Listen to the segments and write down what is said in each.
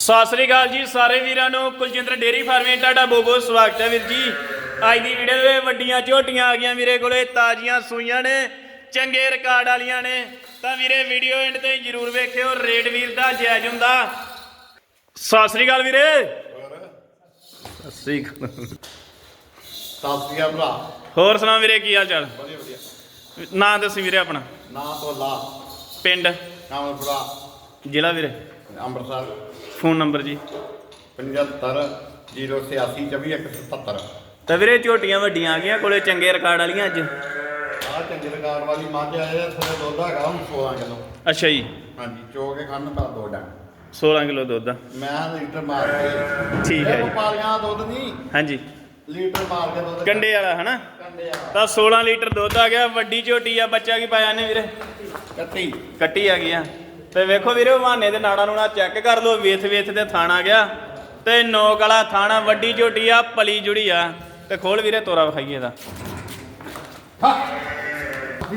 ਸਤਿ ਸ੍ਰੀ ਅਕਾਲ ਜੀ ਸਾਰੇ ਵੀਰਾਂ ਨੂੰ। ਕੁਲਜਿੰਦਰ ਡੇਰੀ ਫਾਰਮਿੰਗ ਤੁਹਾਡਾ ਬਹੁਤ ਸਵਾਗਤ ਹੈ ਵੀਰ ਜੀ। ਅੱਜ ਦੀ ਵੀਡੀਓ ਦੇ ਵੱਡੀਆਂ ਝੋਟੀਆਂ ਆ ਗਈਆਂ ਵੀਰੇ ਕੋਲੇ ਤਾਜ਼ੀਆਂ ਸੂਈਆਂ ਨੇ ਚੰਗੇ ਰਿਕਾਰਡ ਵਾਲੀਆਂ ਨੇ। ਤਾਂ ਵੀਰੇ ਵੀਡੀਓ ਐਂਡ ਤੇ ਜਰੂਰ ਵੇਖਿਓ ਰੇਟ ਵੀਰ ਦਾ ਜਾਇਜ਼ ਹੁੰਦਾ। ਸਤਿ ਸ੍ਰੀ ਅਕਾਲ ਵੀਰੇ। ਸਤਿ ਸ੍ਰੀ ਅਕਾਲ। ਸਤਿ ਸ਼੍ਰੀ ਅਕਾਲ ਭਰਾ। ਹੋਰ ਸੁਣਾ ਵੀਰੇ ਕੀ ਹਾਲ ਚਾਲ? ਵਧੀਆ ਵਧੀਆ। ਨਾਂ ਦੱਸੀ ਵੀਰੇ ਆਪਣਾ। ਨਾਂ ਤੋਲਾ ਪਿੰਡ। ਕਾਮਲਪੁਰਾ ਜ਼ਿਲ੍ਹਾ ਵੀਰੇ। ਅੰਮ੍ਰਿਤਸਰ। ਫੋਨ ਨੰਬਰ ਜੀ। 75 086 24177 ਤਾਂ ਵੀਰੇ ਝੋਟੀਆਂ ਵੱਡੀਆਂ ਆ ਗਈਆਂ ਕੋਲੇ ਚੰਗੇ ਰਿਕਾਰਡ ਵਾਲੀਆਂ ਅੱਜ। ਆਹ ਚੰਗੇ ਰਕਾਰ ਵਾਲੀ ਮੱਝ ਆਏ ਆ ਥੋੜਾ ਦੁੱਧ ਹੈਗਾ ਹੁਣ 16 ਕਿਲੋ। ਅੱਛਾ ਜੀ। ਹਾਂਜੀ ਚੋ ਕੇ ਖੰਨ ਪਾ ਦੋ ਡੰਗ। 16 ਕਿਲੋ ਦੁੱਧ ਆ। ਮੈਂ ਲੀਟਰ ਮਾਰ ਕੇ। ਠੀਕ ਹੈ ਜੀ। ਪਾਲੀਆਂ ਦਾ ਦੁੱਧ ਨਹੀਂ। ਹਾਂਜੀ। ਲੀਟਰ ਮਾਰ ਕੇ ਦੁੱਧ ਕੰਡੇ ਵਾਲਾ ਹਨਾ? ਕੰਡੇ ਆ ਤਾਂ 16 ਲੀਟਰ ਦੁੱਧ ਆ ਗਿਆ ਵੱਡੀ ਝੋਟੀ ਆ ਬੱਚਾ ਕੀ ਪਾਇਆ ਨੇ ਵੀਰੇ? ਕੱਟੀ। ਕੱਟੀ ਆ ਗਈ ਆ ਤੇ ਵੇਖੋ ਵੀਰੇ ਬਹਾਨੇ ਦੇ ਨਾੜਾ ਨੂੜਾ ਚੈੱਕ ਕਰ ਲਓ ਵੇਥ ਵੇਥ ਤੇ ਥਾਣ ਗਿਆ। ਤੇ ਨੋਕ ਵਾਲਾ ਥਾਣਾ ਵੱਡੀ ਝੋਟੀ ਆ ਪਲੀ ਜੁੜੀ ਆ। ਤੇ ਖੋਲ ਵੀਰੇ ਤੋਰਾ ਵਿਖਾਈਏ ਇਹਦਾ।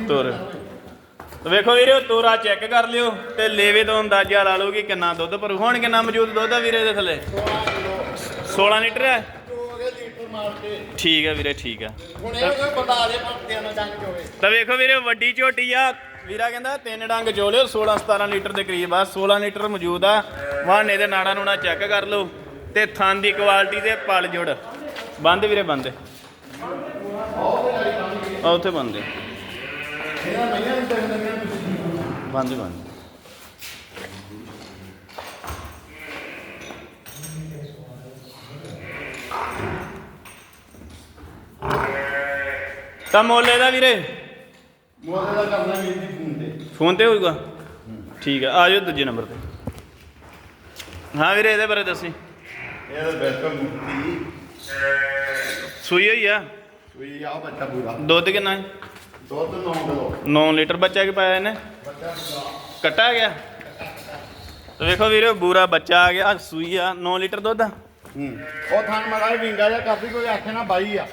ਤੋਰ। ਤੇ ਵੇਖੋ ਵੀਰੇ ਉਹ ਤੋਰਾ ਚੈੱਕ ਕਰ ਲਿਓ ਤੇ ਲੇਵੇ ਤੋਂ ਅੰਦਾਜ਼ਾ ਲਾ ਲਓ ਕਿ ਕਿੰਨਾ ਦੁੱਧ ਪਰ ਹੁਣ ਕਿੰਨਾ ਮੌਜੂਦ ਦੁੱਧ ਆ ਵੀਰੇ ਦੇ ਥੱਲੇ? 16 ਕਿਲੋ 16 ਲੀਟਰ ਹੈ ਠੀਕ ਹੈ ਵੀਰੇ ਠੀਕ ਆ। ਹੁਣ ਇਹ ਬੰਦਾ ਆ ਜੇ ਪੱਤਿਆਂ ਨਾਲ ਡੰਗ ਚੋਵੇ ਤਾਂ ਵੇਖੋ ਵੀਰੇ ਵੱਡੀ ਝੋਟੀ ਆ ਵੀਰਾ ਕਹਿੰਦਾ ਤਿੰਨ ਡੰਗ ਚੋਲਿਓ 16 17 ਲੀਟਰ ਦੇ ਕਰੀਬ ਆ। 16 ਲੀਟਰ ਮੌਜੂਦ ਆ। ਵਾਹਨੇ ਦੇ ਨਾੜਾ ਨੂਣਾ ਚੈੱਕ ਕਰ ਲਓ। ਤੇ ਥਣ ਦੀ ਕੁਆਲਿਟੀ ਦੇ ਪਲ ਜੁੜ। ਬੰਦ ਵੀਰੇ, ਬੰਦ। ਆ ਉੱਥੇ ਬੰਦ ਬੰਦ ਬੰਦ। ਤਾਂ ਮੋਲੇ ਦਾ ਵੀਰੇ। ਦਾ ਕਰਨਾ ਫੋਨ ਤੇ। ਫੋਨ ਤੇ ਹੋਊਗਾ? ਠੀਕ ਆ ਆ ਜਾਓ ਦੂਜੇ ਨੰਬਰ ਤੇ। ਹਾਂ ਵੀਰੇ ਇਹਦੇ ਬਾਰੇ ਦੱਸੀ। ਇਹ ਤਾਂ ਬਿਲਕੁਲ ਮੁਕਤੀ ਸੂਈ ਹੋਈ ਆ? ਸੂਈ ਆ ਬੱਚਾ ਪੂਰਾ। ਦੁੱਧ ਕਿੰਨਾ ਹੈ? ਦੁੱਧ 9 ਕਿਲੋ। 9 ਲੀਟਰ ਬੱਚਾ ਕੀ ਪਾਇਆ ਇਹਨੇ? ਬੱਚਾ ਪੂਰਾ। ਕੱਟਾ ਗਿਆ? ਤੇ ਵੇਖੋ ਵੀਰੇ ਬੂਰਾ ਬੱਚਾ ਆ ਗਿਆ ਸੂਈ ਆ 9 ਲੀਟਰ ਦੁੱਧ ਆ। ਹੂੰ। ਉਹ ਥਾਨ ਮਗਾ ਵਿੰਗਾ ਜਿਹਾ ਕਰਦੀ ਕੋਈ ਆਖੇ ਨਾ ਬਾਈ ਆ।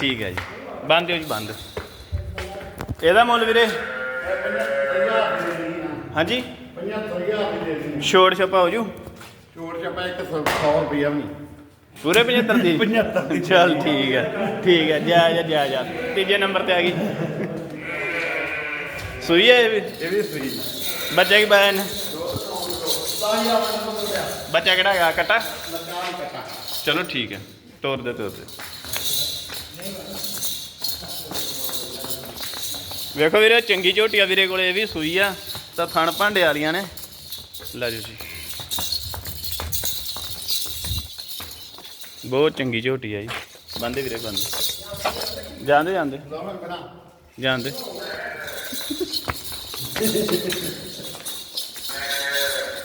ਠੀਕ ਹੈ ਜੀ। ਬੰਦ ਦਿਓ ਜੀ ਬੰਦ। ਇਹਦਾ ਮੁੱਲ ਵੀਰੇ? ਹਾਂਜੀ? 75000 ਦੀ ਦੇ ਦੀ ਛੋੜ ਛਪਾ ਹੋ ਜੂ। ਛੋੜ ਇੱਕ 100 ਰੁਪਿਆ ਵੀ ਨਹੀਂ। ਪੂਰੇ 75 ਦੀ? 75 ਦੀ। ਚੱਲ ਠੀਕ ਹੈ ਠੀਕ ਹੈ ਜਾ ਜਾ ਜਾ ਜਾ। ਤੀਜੇ ਨੰਬਰ ਤੇ ਆ ਗਈ। ਸੂਈ ਹੈ ਇਹ ਵੀ? ਇਹ ਵੀ ਸੂਈ। ਬੱਚਾ ਕੀ ਪਾਇਆ ਇਹਨੇ? 10000 ਰੁਪਿਆ ਬੱਚਾ ਕਿਹੜਾ ਹੈਗਾ? ਕੱਟਾ। ਚਲੋ ਠੀਕ ਹੈ ਤੋਰ ਦੇ ਤੋਰ ਦੇ। ਵੇਖੋ ਵੀਰੇ ਚੰਗੀ ਝੋਟੀ ਆ ਵੀਰੇ ਕੋਲੇ ਇਹ ਵੀ ਸੂਈ ਆ। ਤਾਂ ਥਣ ਭਾਂਡੇ ਵਾਲੀਆਂ ਨੇ। ਲੈ ਜਾਓ ਜੀ। ਬਹੁਤ ਚੰਗੀ ਝੋਟੀ ਆ ਜੀ। ਬੰਦੇ ਵੀਰੇ ਬੰਦੇ ਜਾਂਦੇ ਜਾਂਦੇ। ਜਾਂਦੇ।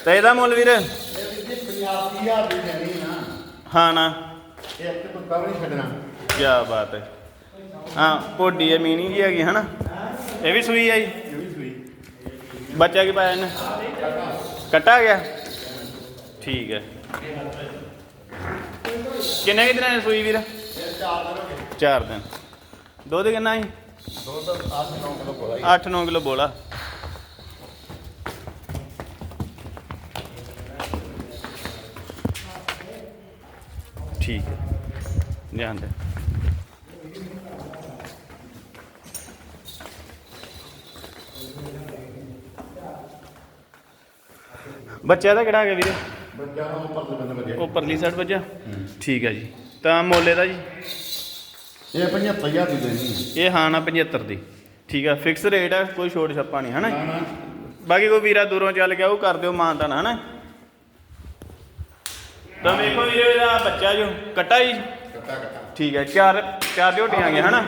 ਤੇ ਇਹਦਾ ਮੁੱਲ ਵੀਰੇ? ਇਹ ਵੀ 85000 ਦੀ ਦੇਣੀ ਨਾ ਹਾਂ ਨਾ। ਇਹ ਇੱਕ ਵੀ ਨਹੀਂ ਛੱਡਣਾ। ਕੀ ਬਾਤ ਹੈ। ਹਾਂ ਪੋਡੀ ਹੈ ਮੀਨੀ ਜੀ ਹੈਗੀ ਹਨਾ? ਇਹ ਵੀ ਸੂਈ ਆ ਜੀ। ਇਹ ਵੀ ਸੂਈ। ਬੱਚਾ ਕੀ ਪਾਇਆ ਇਹਨੇ? ਕੱਟਾ ਗਿਆ? ਠੀਕ ਹੈ। ਕਿੰਨੇ ਕਿ ਦਿਨਾਂ ਦੀ ਸੂਈ ਵੀਰ? ਇਹ ਚਾਰ ਦਿਨ। ਹੋ ਗਏ 4 ਦਿਨ ਦੁੱਧ ਕਿੰਨਾ ਜੀ? ਦੁੱਧ 8-9 ਕਿਲੋ ਕੋਲਾ 8-9 ਕਿਲੋ ਬੋਲਾ। ਠੀਕ ਹੈ। ਜਾਂਦੇ ਬੱਚਾ ਦਾ ਕਿਹੜਾ ਆ ਗਿਆ ਵੀਰੇ? ਬੱਚਾ ਉੱਪਰ ਦੇ ਬੰਦੇ ਵਜੇ। ਉਹ ਪਰਲੀ ਸਾਈਡ ਵੱਜਾ ਠੀਕ ਹੈ ਜੀ। ਤਾਂ ਮੋਲੇ ਦਾ ਜੀ? ਇਹ 75000 ਦੀ ਦੇਣੀ ਹੈ ਇਹ ਹਾਂ ਨਾ 75 ਦੀ। ਠੀਕ ਆ ਫਿਕਸ ਰੇਟ ਹੈ ਕੋਈ ਛੋਟ ਛੱਪਾ ਨਹੀਂ ਹਨਾ ਬਾਕੀ ਕੋਈ ਵੀਰਾ ਦੂਰੋਂ ਚੱਲ ਗਿਆ ਉਹ ਕਰ ਦਿਓ ਮਾਨਤਾ ਨਾ ਹਨਾ ਤਾਂ ਵੇਖੋ ਵੀਰੇ ਇਹਦਾ ਬੱਚਾ ਜੋ ਕੱਟਾ ਕੱਟਾ ਠੀਕ ਹੈ ਚਾਰ ਚਾਰ ਝੋਟੀਆਂ ਆ ਗਈਆਂ ਹਨਾ?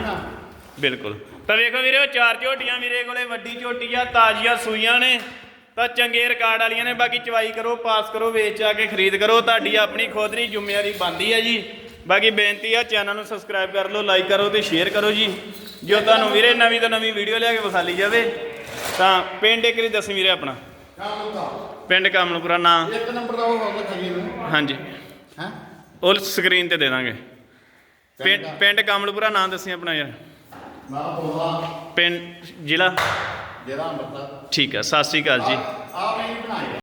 ਬਿਲਕੁਲ। ਤਾਂ ਵੇਖੋ ਵੀਰੇ ਉਹ ਚਾਰ ਝੋਟੀਆਂ ਵੀਰੇ ਕੋਲੇ ਵੱਡੀ ਝੋਟੀ ਆ ਤਾਜ਼ੀਆਂ ਸੂਈਆਂ ਨੇ। ਤਾਂ ਚੰਗੇ ਰਿਕਾਰਡ ਵਾਲੀਆਂ ਨੇ ਬਾਕੀ ਚਵਾਈ ਕਰੋ ਪਾਸ ਕਰੋ ਵੇਚ ਆ ਕੇ ਖਰੀਦ ਕਰੋ। ਤੁਹਾਡੀ ਆਪਣੀ ਖੁਦ ਦੀ ਜ਼ਿੰਮੇਵਾਰੀ ਬਣਦੀ ਹੈ ਜੀ। ਬਾਕੀ ਬੇਨਤੀ ਆ ਚੈਨਲ ਨੂੰ ਸਬਸਕ੍ਰਾਈਬ ਕਰ ਲਓ ਲਾਈਕ ਕਰੋ ਤੇ ਸ਼ੇਅਰ ਕਰੋ ਜੀ। ਜੋ ਤੁਹਾਨੂੰ ਵੀਰੇ ਨਵੀਂ ਤੋਂ ਨਵੀਂ ਵੀਡੀਓ ਲਿਆ ਕੇ ਵਿਖਾਲੀ ਜਾਵੇ ਤਾਂ ਪਿੰਡ ਇੱਕ ਵਾਰੀ ਦੱਸੀ ਵੀਰੇ ਆਪਣਾ। ਪਿੰਡ ਕਮਲਪੁਰਾ ਨਾਂ। ਇੱਕ ਨੰਬਰ ਦਾ ਉਹ ਨੂੰ। ਹਾਂਜੀ। ਹੈ? ਉਹ ਸਕਰੀਨ ਤੇ ਦੇ ਦਾਂਗੇ। ਪਿੰਡ ਪਿੰਡ ਕਮਲਪੁਰਾ ਨਾਂ ਦੱਸੀ ਆਪਣਾ ਯਾਰ। ਪਿੰਡ ਜ਼ਿਲ੍ਹਾ। ਜਿਹੜਾ ਅੰਮ੍ਰਿਤਸਰ ਠੀਕ ਹੈ ਸਤਿ ਸ੍ਰੀ ਅਕਾਲ ਜੀ।